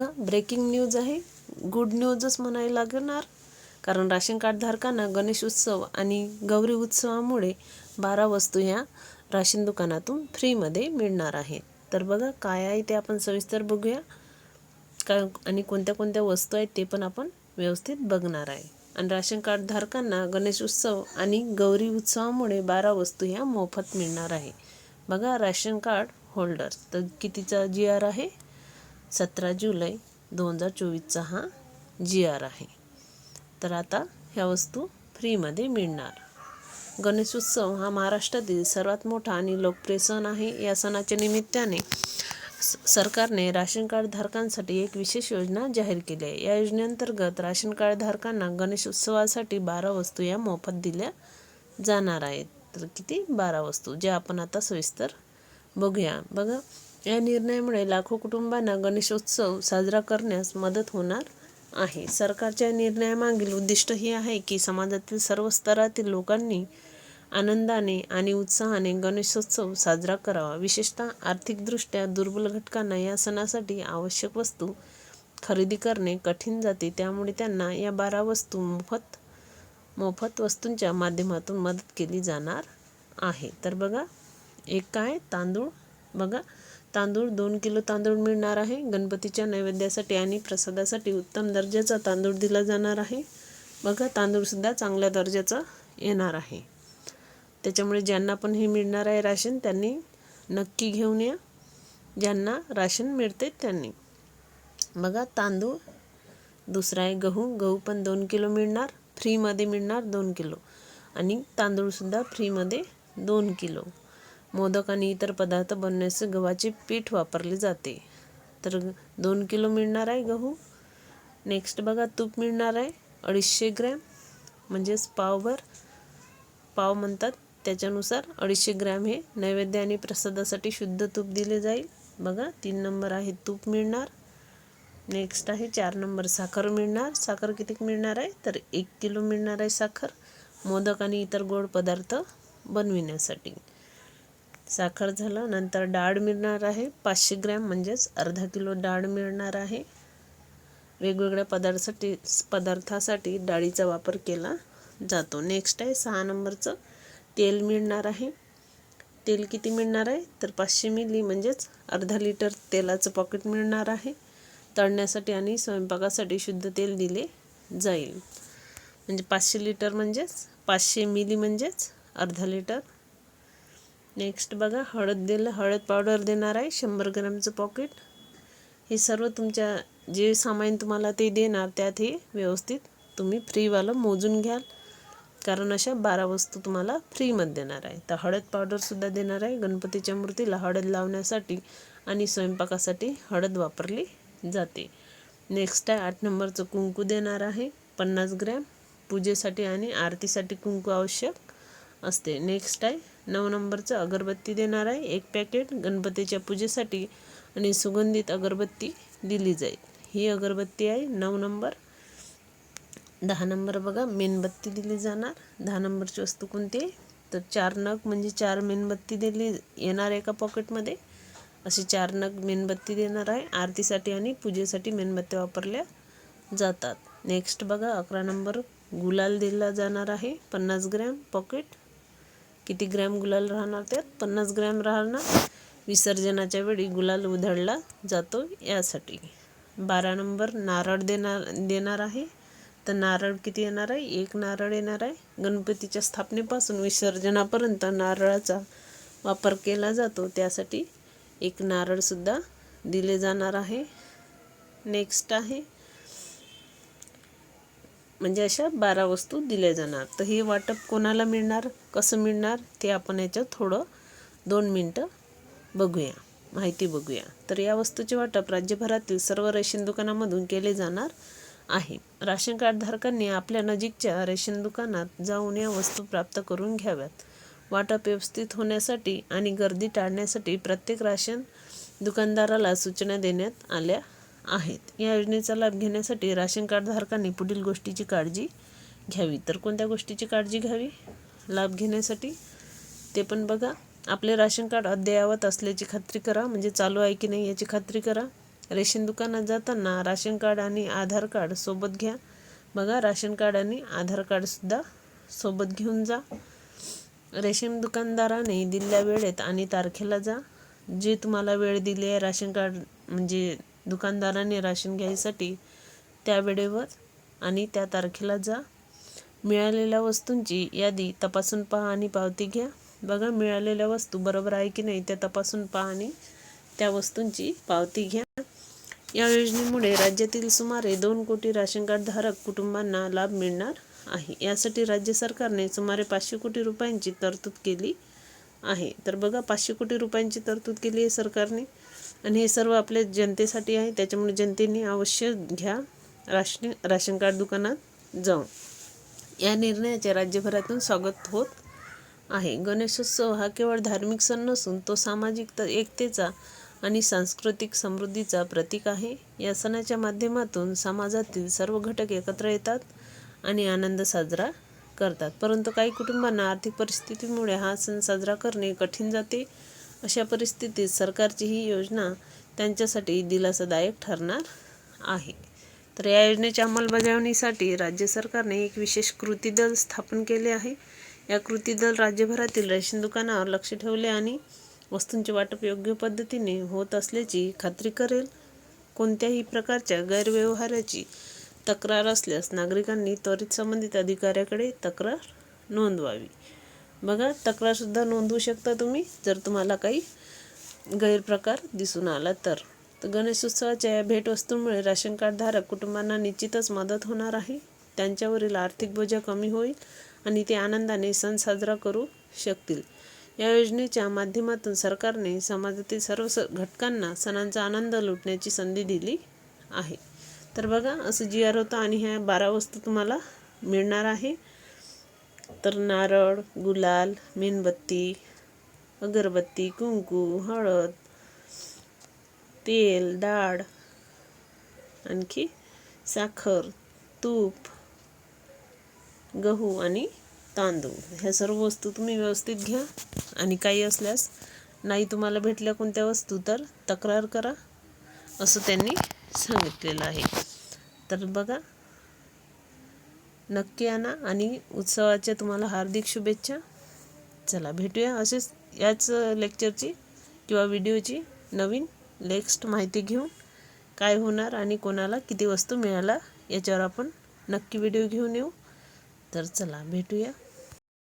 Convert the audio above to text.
Breaking news आहे. Good न्यूजच म्हणायला लागणार. कारण राशन कार्डधारकांना गणेश उत्सव आणि गौरी उत्सवामुळे बारा वस्तू ह्या राशन दुकानातून फ्रीमध्ये मिळणार आहेत. तर बघा काय आहे ते आपण सविस्तर बघूया. का आणि कोणत्या कोणत्या वस्तू आहेत ते पण आपण व्यवस्थित बघणार आहे. आणि राशन कार्डधारकांना गणेश उत्सव आणि गौरी उत्सवामुळे बारा वस्तू ह्या मोफत मिळणार आहे. बघा राशन कार्ड होल्डर तर कितीचा जी आर आहे? सतरा जुलै दोन हजार चोवीसचा हा जी आर आहे. तर आता ह्या वस्तू फ्रीमध्ये मिळणार. गणेशोत्सव हा महाराष्ट्रातील सर्वात मोठा आणि लोकप्रिय सण आहे. या सणाच्या निमित्ताने सरकारने राशन कार्ड धारकांसाठी एक विशेष योजना जाहीर केली आहे. या योजनेअंतर्गत राशन कार्ड धारकांना गणेशोत्सवासाठी बारा वस्तू या मोफत दिल्या जाणार आहेत. तर किती? बारा वस्तू जे आपण आता सविस्तर बघूया. बघा या निर्णयामुळे लाखो कुटुंबांना गणेशोत्सव साजरा करण्यास मदत होणार आहे. सरकारच्या निर्णयामागील उद्दिष्ट हे आहे की समाजातील सर्व स्तरातील लोकांनी आनंदाने आणि उत्साहाने गणेशोत्सव साजरा करावा. विशेषतः आर्थिकदृष्ट्या दुर्बल घटकांना या सणासाठी आवश्यक वस्तू खरेदी करणे कठीण जाते. त्यामुळे त्यांना या बारा वस्तू मोफत मोफत वस्तूंच्या माध्यमातून मदत केली जाणार आहे. तर बघा एक काय? तांदूळ. बघा तांदूळ दोन किलो तांदूळ मिळणार आहे. गणपतीच्या नैवेद्यासाठी आणि प्रसादासाठी उत्तम दर्जाचा तांदूळ दिला जाणार आहे. बघा तांदूळसुद्धा चांगल्या दर्जाचा येणार आहे. त्याच्यामुळे ज्यांना पण हे मिळणार आहे राशन त्यांनी नक्की घेऊन या. ज्यांना राशन मिळते त्यांनी. बघा तांदूळ दुसरा आहे गहू. गहू पण दोन किलो मिळणार. फ्रीमध्ये मिळणार दोन किलो. आणि तांदूळसुद्धा फ्रीमध्ये दोन किलो. मोदक आणि इतर पदार्थ बनवण्यास गव्हाचे पीठ वापरले जाते. तर दोन किलो मिळणार आहे गहू. नेक्स्ट बघा तूप मिळणार आहे अडीचशे ग्रॅम. म्हणजेच पावभर. पाव म्हणतात त्याच्यानुसार अडीचशे ग्रॅम हे नैवेद्य आणि प्रसादासाठी शुद्ध तूप दिले जाईल. बघा तीन नंबर आहे तूप मिळणार. नेक्स्ट आहे चार नंबर साखर मिळणार. साखर किती मिळणार आहे? तर एक किलो मिळणार आहे साखर. मोदक आणि इतर गोड पदार्थ बनविण्यासाठी. साखर झालं नंतर डाळ मिळणार आहे. पाचशे ग्रॅम म्हणजेच अर्धा किलो डाळ मिळणार आहे. वेगवेगळ्या पदार्थासाठी पदार्थासाठी डाळीचा वापर केला जातो. नेक्स्ट आहे सहा नंबरचं तेल मिळणार आहे. तेल किती मिळणार आहे? तर पाचशे मिली म्हणजेच अर्धा लिटर तेलाचं पॉकेट मिळणार आहे. तळण्यासाठी आणि स्वयंपाकासाठी शुद्ध तेल दिले जाईल. म्हणजे पाचशे लिटर म्हणजेच पाचशे मिली म्हणजेच अर्धा लिटर नेक्स्ट बघा हळद दिलं हळद पावडर देणार आहे शंभर ग्रॅमचं पॉकेट हे सर्व तुमच्या जे सामान तुम्हाला ते देणार त्यात हे व्यवस्थित तुम्ही फ्रीवालं मोजून घ्याल. कारण अशा बारा वस्तू तुम्हाला फ्रीमध्ये देणार आहे. तर हळद पावडरसुद्धा देणार आहे. गणपतीच्या मूर्तीला हळद लावण्यासाठी आणि स्वयंपाकासाठी हळद वापरली जाते. नेक्स्ट आहे आठ नंबरचं कुंकू देणार आहे. पन्नास ग्रॅम. पूजेसाठी आणि आरतीसाठी कुंकू आवश्यक. असते. नेक्स्ट आहे नऊ नंबरचं अगरबत्ती देणार आहे. एक पॅकेट गणपतीच्या पूजेसाठी आणि सुगंधित अगरबत्ती दिली जाईल. ही अगरबत्ती आहे नऊ नंबर. दहा नंबर बघा मेणबत्ती दिली जाणार. दहा नंबरची वस्तू कोणती आहे? तर चार नग म्हणजे चार मेणबत्ती दिली येणार एका पॉकेटमध्ये अशी चार नग मेणबत्ती देणार आहे. आरतीसाठी आणि पूजेसाठी मेणबत्त्या वापरल्या जातात. नेक्स्ट बघा अकरा नंबर गुलाल दिला जाणार आहे. पन्नास ग्रॅम पॉकेट किती ग्रॅम गुलाल राहणार त्यात? पन्नास ग्रॅम राहणार. विसर्जनाच्या वेळी गुलाल उधळला जातो यासाठी. बारा नंबर नारळ देणार देणार आहे. तर नारळ किती येणार आहे? एक नारळ येणार आहे. गणपतीच्या स्थापनेपासून विसर्जनापर्यंत नारळाचा वापर केला जातो. त्यासाठी एक नारळसुद्धा दिले जाणार आहे. नेक्स्ट आहे म्हणजे अशा बारा वस्तू दिल्या जाणार. तर हे वाटप कोणाला मिळणार कसं मिळणार ते आपण याच्यात थोडं दोन मिनटं बघूया माहिती बघूया. तर या वस्तूचे वाटप राज्यभरातील सर्व रेशन दुकानामधून केले जाणार आहे. राशन कार्डधारकांनी आपल्या नजीकच्या रेशन दुकानात जाऊन या वस्तू प्राप्त करून घ्याव्यात. वाटप व्यवस्थित होण्यासाठी आणि गर्दी टाळण्यासाठी प्रत्येक राशन दुकानदाराला सूचना देण्यात आल्या आहेत. या योजनेचा लाभ घेण्यासाठी राशन कार्डधारकांनी पुढील गोष्टीची काळजी घ्यावी. तर कोणत्या गोष्टीची काळजी घ्यावी? लाभ घेण्यासाठी ते पण बघा. आपले राशन कार्ड अद्ययावत असल्याची खात्री करा. म्हणजे चालू आहे की नाही याची खात्री करा. रेशन दुकानात जाताना राशन कार्ड आणि आधार कार्ड सोबत घ्या. बघा राशन कार्ड आणि आधार कार्डसुद्धा सोबत घेऊन जा. रेशन दुकानदाराने दिलेल्या वेळेत आणि तारखेला जा. जे तुम्हाला वेळ दिली आहे राशन कार्ड म्हणजे दुकानदाराने राशन घ्यायसाठी त्या वेळेवर आणि त्या तारखेला जा. मिळालेल्या वस्तूंची यादी तपासून पहा आणि पावती घ्या. बघा मिळालेल्या वस्तू बरोबर आहे की नाही त्या तपासून पहा आणि त्या वस्तूंची पावती घ्या. या योजनेमुळे राज्यातील सुमारे दोन कोटी राशन कार्डधारक कुटुंबांना लाभ मिळणार आहे. यासाठी राज्य सरकारने सुमारे पाचशे कोटी रुपयांची तरतूद केली आहे. तर बघा पाचशे कोटी रुपयांची तरतूद केली आहे सरकारने. आणि हे सर्व आपल्या जनतेसाठी आहे. त्याच्यामुळे जनतेने अवश्य घ्या राशन राशन कार्ड दुकानात जाऊन. या निर्णयाचे राज्यभरातून स्वागत होत आहे. गणेशोत्सव हा केवळ धार्मिक सण नसून तो सामाजिक त एकतेचा आणि सांस्कृतिक समृद्धीचा प्रतीक आहे. या सणाच्या माध्यमातून समाजातील सर्व घटक एकत्र येतात आणि आनंद साजरा करतात. परंतु काही कुटुंबांना आर्थिक परिस्थितीमुळे हा सण साजरा करणे कठीण जाते. अशा परिस्थितीत सरकारची ही योजना त्यांच्यासाठी दिलासादायक ठरणार आहे. तर या योजनेच्या अंमलबजावणीसाठी राज्य सरकारने एक विशेष कृती दल स्थापन केले आहे. या कृती दल राज्यभरातील रेशन दुकानावर लक्ष ठेवले आणि वस्तूंचे वाटप योग्य पद्धतीने होत असल्याची खात्री करेल. कोणत्याही प्रकारच्या गैरव्यवहाराची तक्रार असल्यास नागरिकांनी त्वरित संबंधित अधिकाऱ्याकडे तक्रार नोंदवावी. बघा तक्रारसुद्धा नोंदवू शकता तुम्ही जर तुम्हाला काही गैरप्रकार दिसून आला तर. तर गणेशोत्सवाच्या या भेटवस्तूंमुळे राशन कार्डधारक कुटुंबांना निश्चितच मदत होणार आहे. त्यांच्यावरील आर्थिक बोजा कमी होईल आणि ते आनंदाने सण साजरा करू शकतील. या योजनेच्या माध्यमातून सरकारने समाजातील सर्व स घटकांना सणांचा आनंद लुटण्याची संधी दिली आहे. तर बघा असं जी आर होतं आणि ह्या बारा वस्तू तुम्हाला मिळणार आहे. तर नारळ गुलाल मेणबत्ती अगरबत्ती कुंकू हळद तेल डाळ आणखी साखर तूप गहू आणि तांदूळ. ह्या सर्व वस्तू तुम्ही व्यवस्थित घ्या. आणि काही असल्यास नाही तुम्हाला भेटल्या कोणत्या वस्तू तर तक्रार करा असं त्यांनी सांगितलेलं आहे. तर बघा नक्की आणा आणि उत्सवाच्या तुम्हाला हार्दिक शुभेच्छा. चला भेटूया असेच याच लेक्चरची किंवा व्हिडिओची नवीन नेक्स्ट माहिती घेऊन काय होणार आणि कोणाला किती वस्तू मिळाला याच्यावर आपण नक्की व्हिडिओ घेऊन येऊ. तर चला भेटूया.